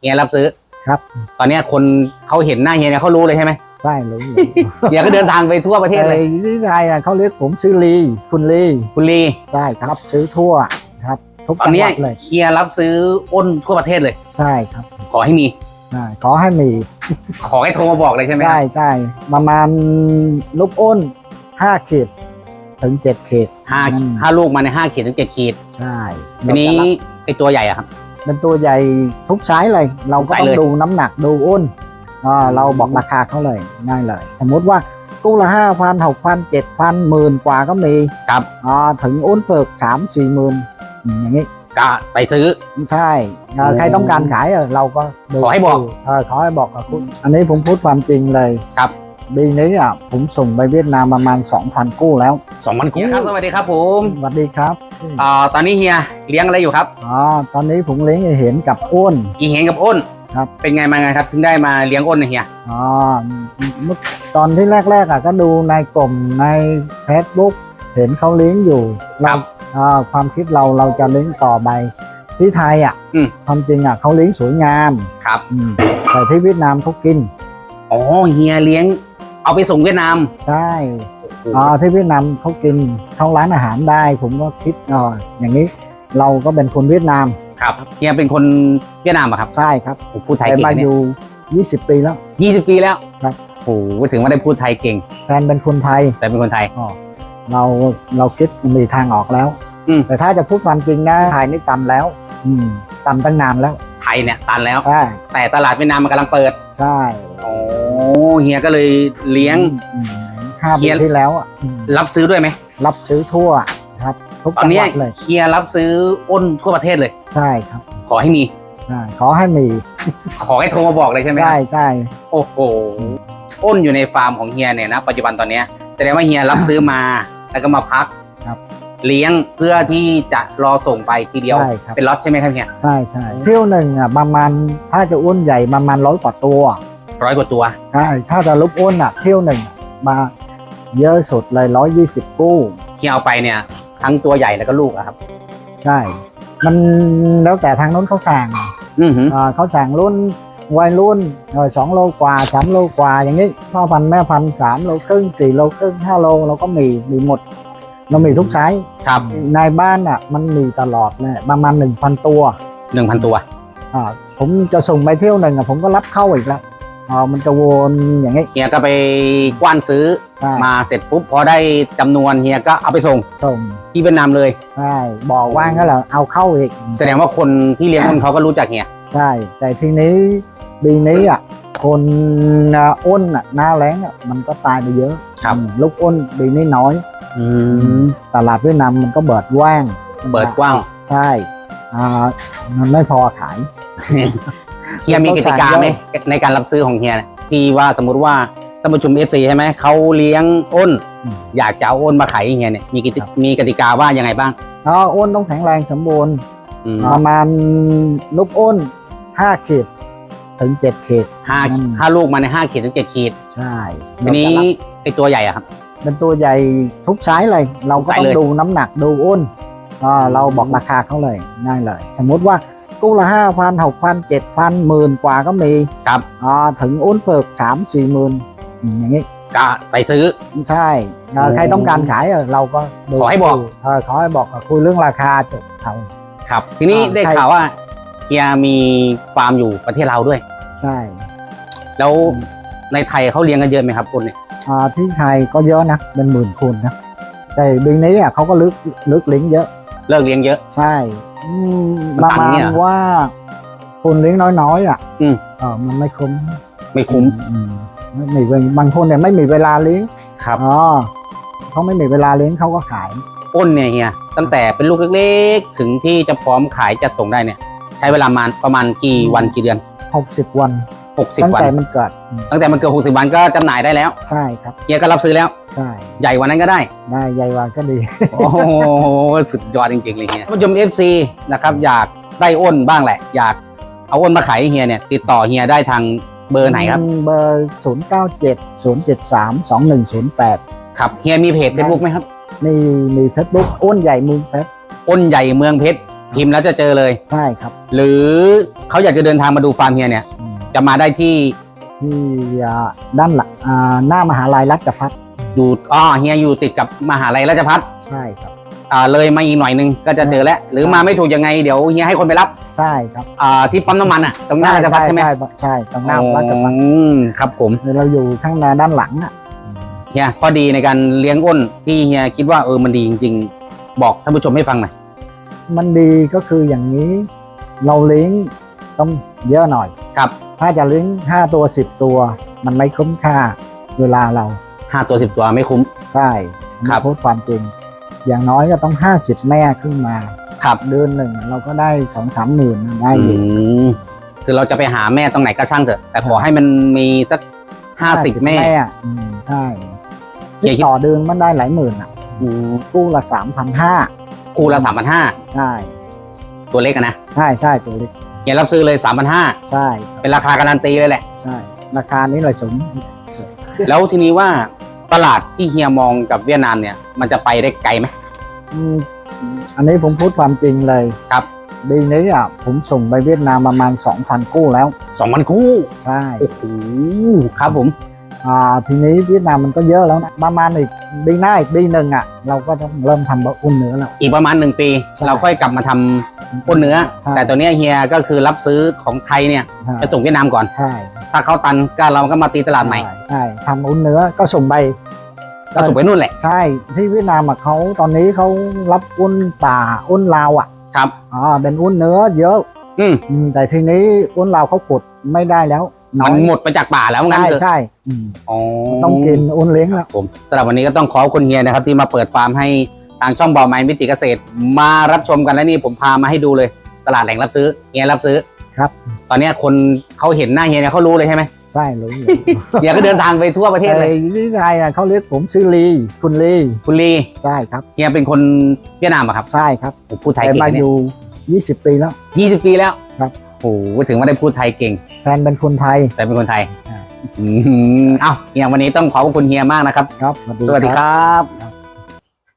เฮียรับซื้อ ครับตอนเนี้ยคนเขาเห็นหน้าเฮียเนี่ยเขารู้เลยใช่ไหมใช่รู้อยู่เฮียก็เดินทางไปทั่วประเทศเลยไอ้ที่ไทยน่ะเขาเรียกผมชื่อลีคุณลีคุณลีใช่ครับซื้อทั่วครับทุกตอนจังหเนี้ยวัดเลยเฮียรับซื้ออ้นทั่วประเทศเลย ใช่ครับขอให้มีใช่ขอให้มีขอให้โทรมาบอกเลยใช่ไหมใช่ใช่ประมาณลูกอ้นห้าขีดถึงเจ็ดขีดห้าอืมห้าลูกมาในห้าขีดถึงเจ็ดขีดใช่ทีนี้เราจะรับไอตัวใหญ่อะครับ เป็นตัวใหญ่ทุกไซส์เลย เราก็ทุกไซส์ต้องเลยดูน้ำหนักดูอ้นอ่าเราบอกราคาเขาเลยได้เลย สมมุติว่ากู้ละห้าพันหกพันเจ็ดพันหมื่นกว่าก็มีครับอ่าถึงอ้นเพิกสามสี่หมื่นอย่างนี้ก็ไปซื้อใช่อ่าโอ้ใครต้องการขายเออเราก็ดูขอให้บอกเออขอให้บอกกับคุณอันนี้ผมพูดความจริงเลยครับปีนี้อะผมส่งไปเวียดนามประมาณ 2,000 กู้แล้วสองพันคู่ครับสวัสดีครับผมสวัสดีครับ อ่าตอนนี้เฮียเลี้ยงอะไรอยู่ครับอ๋อตอนนี้ผมเลี้ยงให้เห็นกับอ้น อีเห็นกับอ้นครับ เป็นไงมาไงครับ ถึงได้มาเลี้ยงอ้นนะเฮียอ๋อเมื่อตอนที่แรกๆอะก็ดูในกลุ่มในเฟซบุ๊กเห็นเขาเลี้ยงอยู่คเรารับอ่าความคิดเราเราจะเลี้ยงต่อไปที่ไทยอะอืมความจริงอะเขาเลี้ยงสวยงามครับอืมแต่ที่เวียดนามเขากินอ๋อเฮียเลี้ยง เอาไปส่งเวียดนาม ใช่ อ๋อที่เวียดนามเขากินเข้าร้านอาหารได้ ผมก็คิดอ๋ออย่างนี้เราก็เป็นคนเวียดนามครับเฮียเป็นคนเวียดนามอะครับใช่ครับโอ้พูดไทยแต่เก่งมานะอเนี่ยยู่ 20 ปีแล้ว ยี่สิบปีแล้วครับ โอ้โหถึงว่าได้พูดไทยเก่ง แฟนเป็นคนไทยแต่เป็นคนไทย อ๋อเราเราคิดมีทางออกแล้ว อืม แต่ถ้าจะพูดความจริงนะไทยนี่ตันแล้ว อืมตันตั้งนานแล้ว ไทยเนี่ยตันแล้ว ใช่แต่ตลาดเวียดนามมันกำลังเปิดใช่โอ้เฮียก็เลยเลี้ยงอืม ห้าเขีปียนที่แล้วอะอืมรับซื้อด้วยไหม รับซื้อทั่วครับ ทุกตอนจังเนี้หยวัดเลย เฮียรับซื้ออ้นทั่วประเทศเลย ใช่ครับขอให้มี ใช่ขอให้มีขอให้โทรมาบอกเลยใช่ไหมใช่ใช่โอ้โห อ้นอยู่ในฟาร์มของเฮียเนี่ยนะปัจจุบันตอนเนี้ยแสดงว่าเฮียรับซื้อมา แล้วก็มาพักครับเลี้ยงเพื่อที่จะรอส่งไปทีเดียว ใช่ครับเป็นล็อตใช่ไหมครับเฮียใช่ใช่เที่ยวหนึ่งอะประมาณถ้าจะอ้วนใหญ่ประมาณร้อยกว่าตัวร้อยกว่าตัว ใช่ถ้าจะลุกอ้วนอะ เที่ยวหนึ่งมา เยอะสุดเลยร้อยยี่สิบกู้เฮียเอาไปเนี่ยทั้งตัวใหญ่แล้วก็ลูกอะครับ ใช่ มันแล้วแต่ทางโน้นเขาสั่งอือหืออ่าเขาสั่งรุ่นวัยรุ่นเออสองโลกว่าสามโลกว่าอย่างนี้พ่อพันธุ์แม่พันธุ์สามโลครึ่งสี่โลครึ่งห้าโลเราก็มีมีหมด เรามีทุกไซส์ครับในบ้านอะมันมีตลอดเลยประมาณหนึ่งพันตัวหนึ่งพันตัว อ่าผมจะส่งไปเที่ยวหนึ่งอะผมก็รับเข้าอีกแล้ว อ่ามันจะวนอย่างนี้ เฮียก็ไปกว้านซื้อใช่ มาเสร็จปุ๊บพอได้จำนวนเฮียก็เอาไปส่งส่ง ที่เวียดนามเลย ใช่ บอกว่างก็แล้วเอาเข้าอีก แสดงว่าคนที่เลี้ยงอ้นเขาก็รู้จักเฮียใช่ แต่ทีนี้ปีนี้อะ คนอะอ้นอะหน้าแรงอะมันก็ตายไปเยอะครับอืมลูกอ้นปีนี้น้อยอืตลาดเวียดนามมันก็เบิดแว่าง เปิดกว้าง ใช่อ่ามันไม่พอขาย เฮียมีกติกาไหมในการรับซื้อของเฮียเนี่ยที่ว่าสมมติว่าท่านผู้ชมเอฟซีใช่ไหมเขาเลี้ยงอ้นอืมอยากจะเอาอ้นมาขายให้เฮียเนี่ยมีกติครับมีกติกาว่ายังไงบ้างอ๋ออ้นต้องแข็งแรงสมบูรณ์อืมประมาณลูกอ้นห้าขีดถึงเจ็ดขีดห้าอืมห้าลูกมาในห้าขีดถึงเจ็ดขีด ใช่ทีนี้เราจะรับไอตัวใหญ่อะครับเป็นตัวใหญ่ทุกไซส์เลย เราก็ทุกไซส์ต้องเลยดูน้ำหนักดูอ้นอ่าเราบอกราคาเขาเลยง่ายเลย สมมุติว่า กู้ละห้าพันหกพันเจ็ดพันหมื่นกว่าก็มีครับอ่าถึงอ้นเพิกสามสี่หมื่นอย่างนี้ก็ไปซื้อ ใช่อ่าโอ้ใครต้องการขายเออเราก็ดูขอให้บอก เออขอให้บอกคุยเรื่องราคาจบเอาครับ ทีนี้อ่าได้ใช่ ข่าวว่าเฮียมีฟาร์มอยู่ประเทศเราวด้วย ใช่ แล้วในไทยเขาเลี้ยงกันเยอะไหมครับอ้นเนี่ยอ่าที่ไทยก็เยอะนะเป็นหมื่นคนนะแต่ปีนี้อะเขาก็ลึกลึกลิงก์เยอะ เลิกเลี้ยงเยอะ ใช่อืมมัน ประตันมาณเนี่ยว่าคนเลี้ยงน้อยๆอะอืมเออมันไม่คุ้ม ไม่คุ้มอืมไม่มีเวลบางคนเนี่ยไม่มีเวลาเลี้ยงครับอ๋อเขาไม่มีเวลาเลี้ยงเขาก็ขายอ้นเนี่ยเฮียตั้งแต่เป็นลูกเล็กๆ ถึงที่จะพร้อมขายจัดส่งได้เนี่ย ใช้เวลามาประมาณกี่วันกี่เดือน60วัน 60ตั้งวัน แต่มันเกิดอืมตั้งแต่มันเกิด60 วันก็จำหน่ายได้แล้วใช่ครับ เฮียก็รับซื้อแล้ว ใช่ใหญ่กวันนั้นก็ได้ ได้ใหญ่วันก็ดี โอ้โห สุดยอดจริงๆเลยเฮียท่านผู้ชม FC นะครับ อยากได้อ้นบ้างแหละ อยากเอาอ้นมาขายให้เฮียเนี่ย ติดต่อเฮียได้ทางเบอร์ไหนครับ เบอร์ 0 9 7 0 7 3 2 1 0 8 ครับ เฮียมีเพจเฟซบุ๊กไหมครับ มีมีเฟซบุ๊กอ้วนใหญ่เมืองเพชรอ้นใหญ่เมืองเพชร พิมพ์แล้วจะเจอเลย ใช่ครับ หรือเขาอยากจะเดินทางมาดูฟาร์มเฮียเนี่ย อืม จะมาได้ที่ที่อ่าด้านหลังอ่าหน้ามหาลัยรัชพัฒน์อยู่อ๋อเฮียอยู่ติดกับมหาลัยราชพัฒใช่ครับ อ่าเลยมาอีกหน่อยนึงก็จะเจอแล้ว หรือมาไม่ถูกยังไงเดี๋ยวเฮียให้คนไปรับใช่ครับอ่าที่ปั๊มน้ำมันอะตรงหน้าราชพัฒใช่ไหมใช่ใช่ตรงหน้ารัชพัฒน์อืมครับผมเราอยู่ข้างหน้าด้านหลังอะเฮียข้อดีในการเลี้ยงอ้นที่เฮียคิดว่าเออมันดีจริง ๆ บอกท่านผู้ชมให้ฟังหน่อยมันดีก็คืออย่างนี้ เราเลี้ยงต้องเยอะหน่อยครับ ถ้าจะเลี้ยงห้าตัวสิบตัว มันไม่คุ้มค่าเวลาเราห้าตัวสิบตัวไม่คุ้ม ใช่ครับพูดความจริง อย่างน้อยก็ต้องห้าสิบแม่ขึ้นมาครับเดือนหนึ่งเราก็ได้สองสามหมื่นได้อือยู่ มคือเราจะไปหาแม่ตรงไหนก็ช่างเถอะ แต่ขอให้มันมีสักห้าสิบแม่ อืมใช่เขียนคิด ต่อเดือนมันได้หลายหมื่นอะ อืมกู้ละสามพันห้าคู่ละสามพันห้าใช่ ตัวเล็กอะนะ ใช่ใช่ตัวเล็ก เฮียรับซื้อเลยสามพันห้าใช่เป็นราคาการันตีเลยแหละ ใช่ ราคานี้เลยสูงแล้วทีนี้ว่าตลาดที่เฮียมองกับเวียดนามเนี่ย มันจะไปได้ไกลไหมอืมอันนี้ผมพูดความจริงเลยครับปีนี้อะผมส่งไปเวียดนามประมาณ 2,000กู้แล้วสองพันคู่ ใช่ โอ้โห ครับผม อ่าทีนี้เวียดนามมันก็เยอะแล้วนะประมาณอีกปีหน้าอีกปีหนึ่งอะเราก็ต้องเริ่มทำบะอุ่นเนื้อแล้ว อีกประมาณหนึ่งปี ใช่เราค่อยกลับมาทำอ้นเนื้อ ใช่ แต่ตัวเนี้ยเฮียก็คือรับซื้อของไทยเนี่ยใช่ไปส่งเวียดนามก่อน ใช่ถ้าเขาตันก็เราก็มาตีตลาดใหม่ใช่ใช่ทำอุ่นเนื้อก็ส่งไป ก็ส่งไปนู่นแหละใช่ที่เวียดนามอะเขาตอนนี้เขารับอุ่นป่าอุ่นลาวอะครับ อ่าเป็นอุ่นเนื้อเยอะอืม อืมแต่ทีนี้อุ่นลาวเขากดไม่ได้แล้วน้ มัอนยหมดไปจากป่าแล้วงั้นใช่เถอะใช่อืมอ๋อต้องกินอุ่นเลี้ยงแล้ว ผมสำหรับวันนี้ก็ต้องขอบคุณเฮียนะครับ ที่มาเปิดฟาร์มให้ทางช่องบอไม้มิติเกษตร มารับชมกันและนี่ผมพามาให้ดูเลย ตลาดแหล่งรับซื้อเฮียรับซื้อครับ ตอนเนี้ยคนเขาเห็นหน้าเฮียเนี่ยเขารู้เลยใช่ไหมใช่รู้อยู่เฮียก็เดินทางไปทั่วประเทศเลยไอ้ที่ไทยน่ะเขาเรียกผมชื่อลีคุณลีคุณลีใช่ครับเฮียเป็นคนเวียดนามอะครับใช่ครับโอ้พูดไทยแต่เก่งมานะอเนี่ยยู่ 20 ปีแล้ว ยี่สิบปีแล้วครับ โอ้โหถึงว่าได้พูดไทยเก่ง แฟนเป็นคนไทย แต่เป็นคนไทยอ่าอืมเอ้าเฮียวันนี้ต้องขอบคุณเฮียมากนะครับ ครับ สวัสดีครับครับ